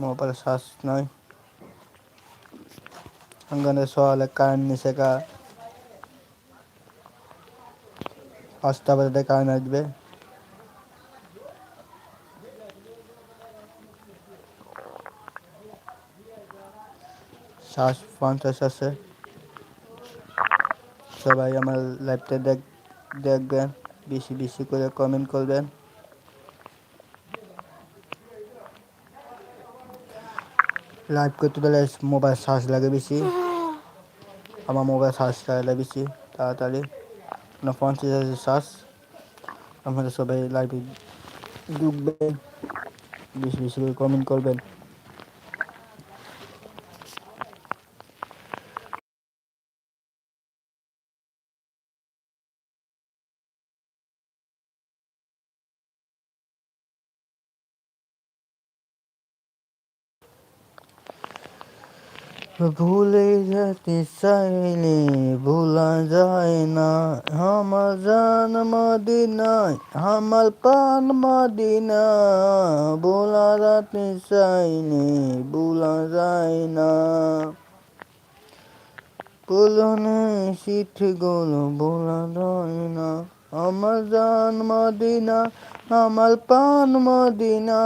Mobile charge নাই হঙ্গানে সকালে current নিচে গা পাঁচটা বাজে কারেন্ট আসবে শ্বাস পঞ্চাশ আছে সবাই আমার লাইভটা দেখ দেখবেন বেশি বেশি করে কমেন্ট করবেন লাইভ করতে গেলে মোবাইল চার্জ লাগে বেশি। আমার মোবাইল চার্জ লাগে বেশি, তাড়াতাড়ি। না পঞ্চাশ হাজার চার্জ আপনারা সবাই লাইভে ঢুকবেন, বেশি বেশি করে কমেন্ট করবেন। ভুলে যেতে চাইলে ভোলা যায় না। আমার জান মদিনায়, আমার পান মদিনা ভোলা যেতে চাইলে ভোলা যায় না। পুলনে শীতগুলো ভোলা যায় না। আমার জান মদিনা, আমার পান মদিনা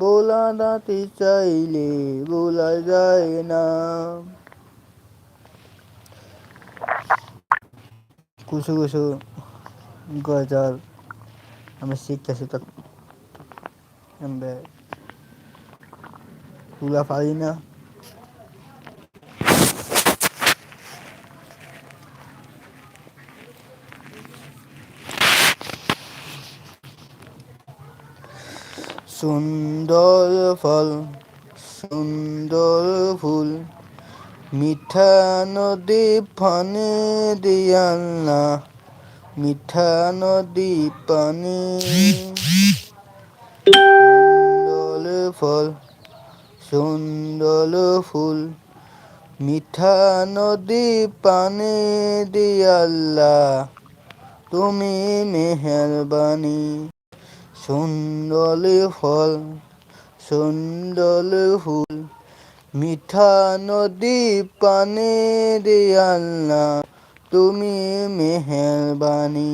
বোলা দাতে চাইলে বোলা যায় না। কুসু কুসু গজাল, আমি শিখতেছি তো তুলা পারি না। সুন্দর ফল, সুন্দর ফুল, মিঠা নদী পানি দিয়াল্লা মিঠা নদী পানি। সুন্দর ফল, সুন্দর ফুল, মিঠা নদী পানি দিয়াল্লা তুমি মেহরবানি। সুন্দর ফল সুন্দর ফুল, মিঠা নদী পানি দিয়াল্লা তুমি মেহরবানি।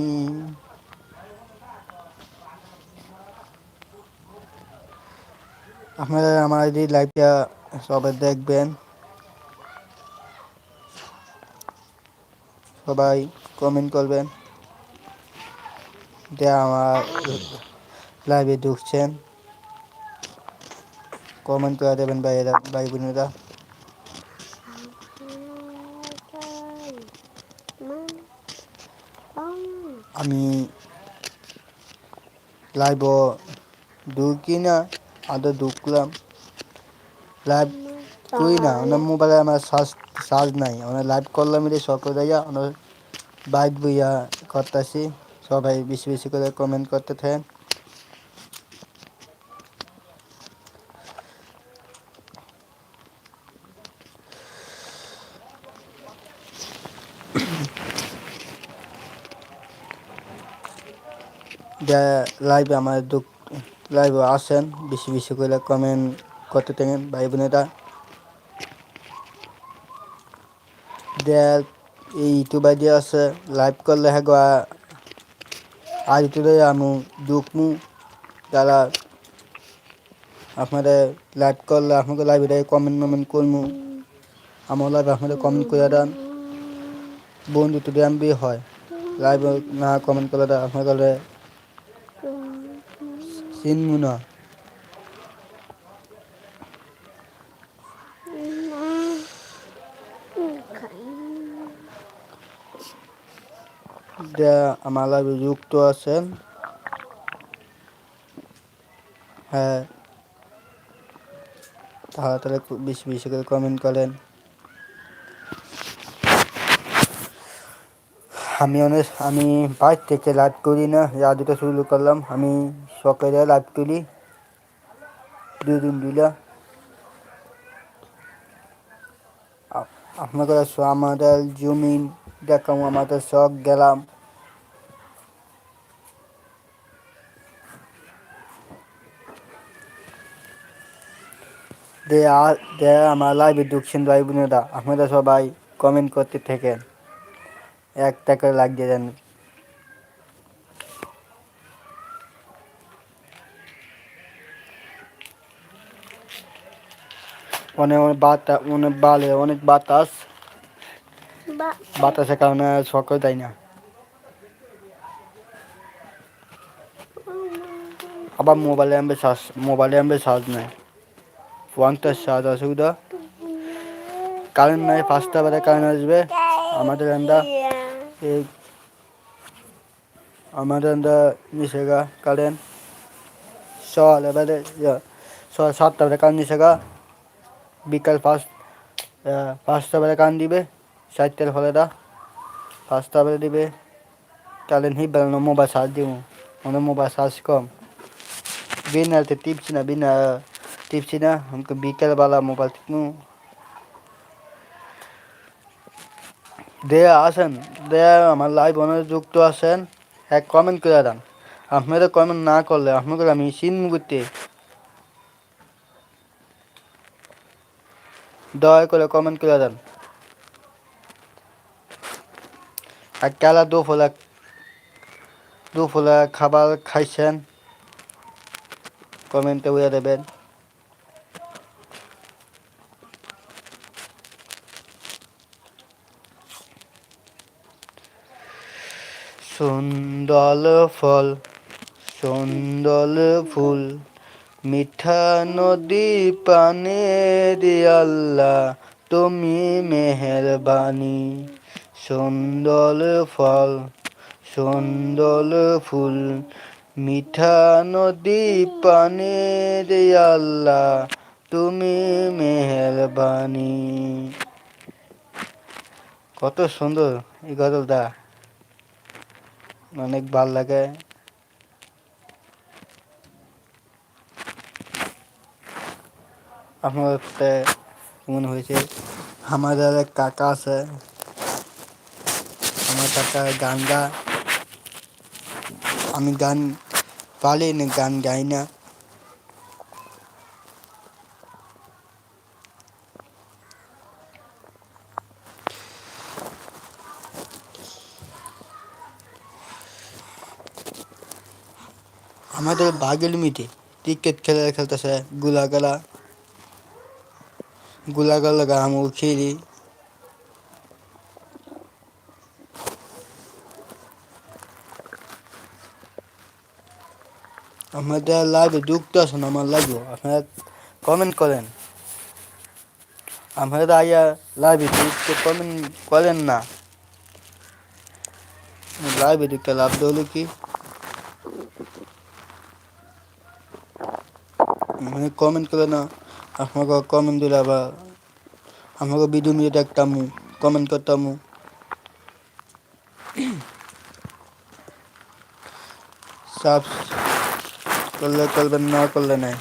আপনারা আমার এই লাইভটা সবাই দেখবেন। সবাই কমেন্ট করবেন। যে আমার লাইভে ঢুকছেন। কমেন্ট করে দেবেন ভাইয়েরা, ভাই বোনেরা। আমি লাইভ ঢুকি না, আদৌ ঢুকলাম। লাইভ করি না, ওনার মোবাইলে আমার চার্জ চার্জ নাই। ওনার লাইভ করলাম এটা সকল জায়গা ওনার বাইক বইয়া করতেছি। সবাই বেশি বেশি করে কমেন্ট করতে থাকেন। লাইভে আমার দুঃখ লাইভে আসেন, বেশি বেশি করে কমেন্ট করতে থাকেন, ভাই বোনেরা। এই ইউটিউব আইডি আছে লাইভ করলে হ্যাঁ আজ ইউটিউবে আমি দুঃখমু যারা আপনাদের লাইভ করলে আপনাকে লাইভে কমেন্ট মমেন্ট করমু। আমার লাইভ আপনাদের কমেন্ট করে দেন। বন্ধু তো বি হয়। লাইভ না কমেন্ট করলে আপনাদের চিনমু না আমার লাইভে যুক্ত আছেন। হ্যাঁ। তাহলে বেশি বেশি করে কমেন্ট করেন। আমি অনেক আমি বাইর থেকে লাইভ করি না দুটো শুরু করলাম, আমি সকালে লাইভ করি দুই দিন দিলা আপনাদের আমাদের জমিন দেখাম আমাদের শখ গেলাম। দে আমার লাইভে ঢুকছেন ভাই বোনেরা, আপনারা সবাই কমেন্ট করতে থাকেন। একটা করে লাগ দিয়ে যান অনেক অনেক বাতা অনেক বালে অনেক বাতাস। বাতাসের কারণে সকল দেয় না। আবার মোবাইলে আনবে শ্বাস মোবাইলে আনবে শ্বাস নেয়। পঞ্চাশ সাত অসুবিধা কারেন্ট নাই পাঁচটা বারে কারেন্ট আসবে। আমাদের আমরা এই আমাদের আমরা নিষেগা কারেন্ট সকাল এবারে সকাল সাতটা বারে কারেন্ট নিষেগা বিকাল পাঁচ পাঁচটা বেলা কান দিবে, চারটার ফলেটা পাঁচটা বেলা দিবে। কারেন্ট হি বেলানো মোবাইল চার্জ দিব মানে মোবাইল চার্জ কম। বিনাতে টিপছি না, বিনা, টিপছি না। বিকেলবেলা মোবাইল টিপনু দেয়া আসেন দেয়া আমার লাইভ অনেক যুক্ত আছেন, এক কমেন্ট করে দেন। আপনারা কমেন্ট না করলে আপনাকে আমি সিন করতে দয়া করে কমেন্ট করে দেন। আর কেলা দুপুরে দুপুরে খাবার খাইছেন কমেন্টে উড়ে দেবেন। সুন্দর ফল সুন্দর ফুল, মিঠা নদী পানে আল্লাহ, তুমি মেহরবানি। সুন্দর ফল সুন্দর ফুল, মিঠা নদী পানে আল্লাহ, তুমি মেহরবানি। কত সুন্দর এই গজলটা। অনেক ভালো লাগে। আমার মনে হয়েছে আমাদের এক কাকা আছে। আমার কাকা গান গা আমি গান পারি না গান গাই না। আমাদের বাগের মিটে। ক্রিকেট খেলা খেলতেছে, গুলাগালা। গুলাগালা গাম খেলি। আমাদের লাইভে যুক্ত আছেন, আমার লাইভে আপনারা কমেন্ট করেন। আপনারা আইয়া লাইভে যুক্ত কমেন্ট করেন না। লাইভে ঢুকতে লাভ হলো কি? মানে কমেন্ট করে না আপনাকে কমেন্ট দিলে আবার আমাকে ভিডিও নিয়ে দেখতাম কমেন্ট করতাম। সাবস করলে করবেন না করলে নাই।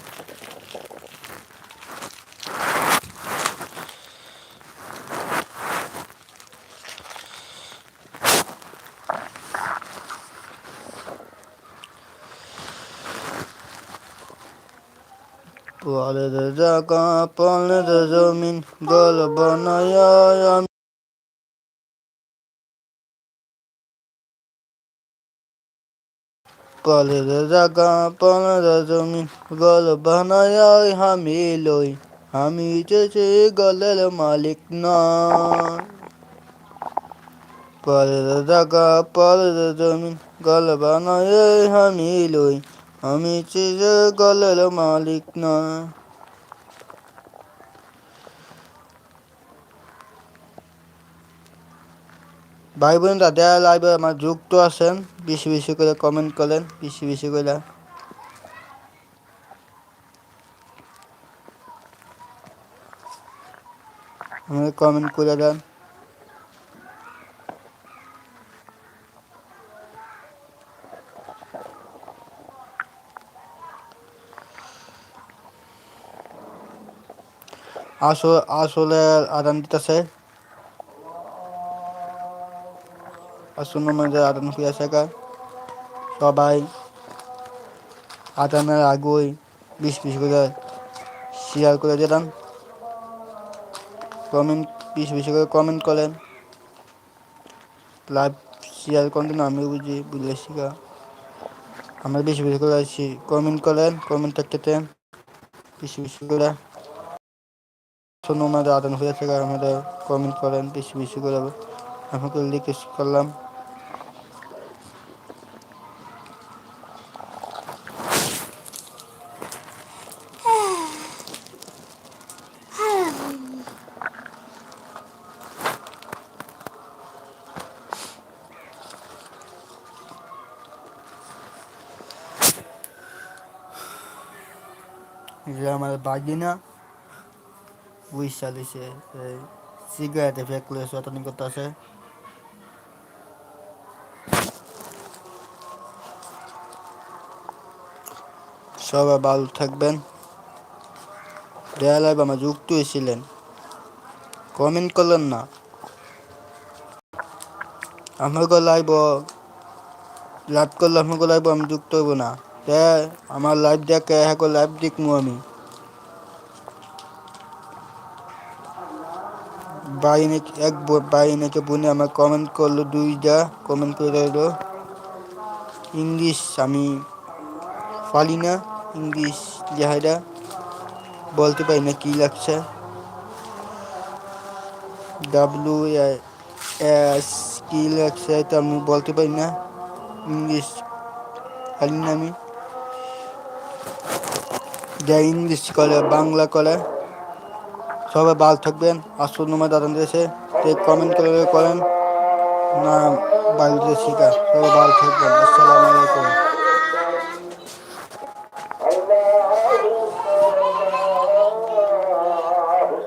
পরের জায়গা পরের জমিন গল বানায় আমি পরের জায়গা পরের জমিন গল বানায় আমি লই। আমি যে গলের মালিক না। পরের জায়গা পরের জমিন গল বানায় আমি লই। আমি যে গলের মালিক না। ভাই বোনেরা, দেয়া লাইভে আমার যুক্ত আছেন। বেশি বেশি করে কমেন্ট করেন, বেশি বেশি করে। আমাকে কমেন্ট করে দেন। আসলে আসলে আদান দিতেছে। আসুন আমাদের আদান ফিরে থাকা সবাই আদানের আগেই বিশ বিশ করে শেয়ার করে দিলাম। কমেন্ট বেশি বেশি করে কমেন্ট করেন। লাইভ শেয়ার করেন, আমি বুঝি বুঝলে শিখা আমরা বেশি বেশি করে কমেন্ট করেন কমেন্ট থাকতে বেশি বেশি করে শোনো আমাদের আদান হয়ে থাকে আমাদের কমেন্ট করেন, বেশি বেশি করে আমাকে রিকোয়েস্ট করলাম। আমার বাগিনা। বুঝছা দিছে সিগারেটে ফেকলে শতানি করতে আছে সবাই ভালো থাকবেন। দেয়ালায় আমার যুক্ত হয়েছিলেন। কমেন্ট করলেন না। আমাকে লাইভ লাইভ করলে আমাকে লাইভ আমি যুক্ত হইব না। আমার লাইভ দেখে হ্যাঁ লাইভ দেখব আমি। ভাই নাকি এক ভাই নাকি বোনে আমার কমেন্ট করল, দুইটা কমেন্ট করে দিলো ইংলিশ আমি পারি না ইংলিশ যাহারা বলতে পারি না কী লাগছে। ডাব্লু এস কী লাগছে তো আমি বলতে পারি না ইংলিশ পারি না আমি। যা ইংলিশ করে বাংলা করে সবাই ভালো থাকবেন। আসল নম্বর দাদা দিয়েছে। কমেন্ট করে করেন। না বাড়িতে শিকার সবাই ভালো থাকবেন। আসসালামু আলাইকুম।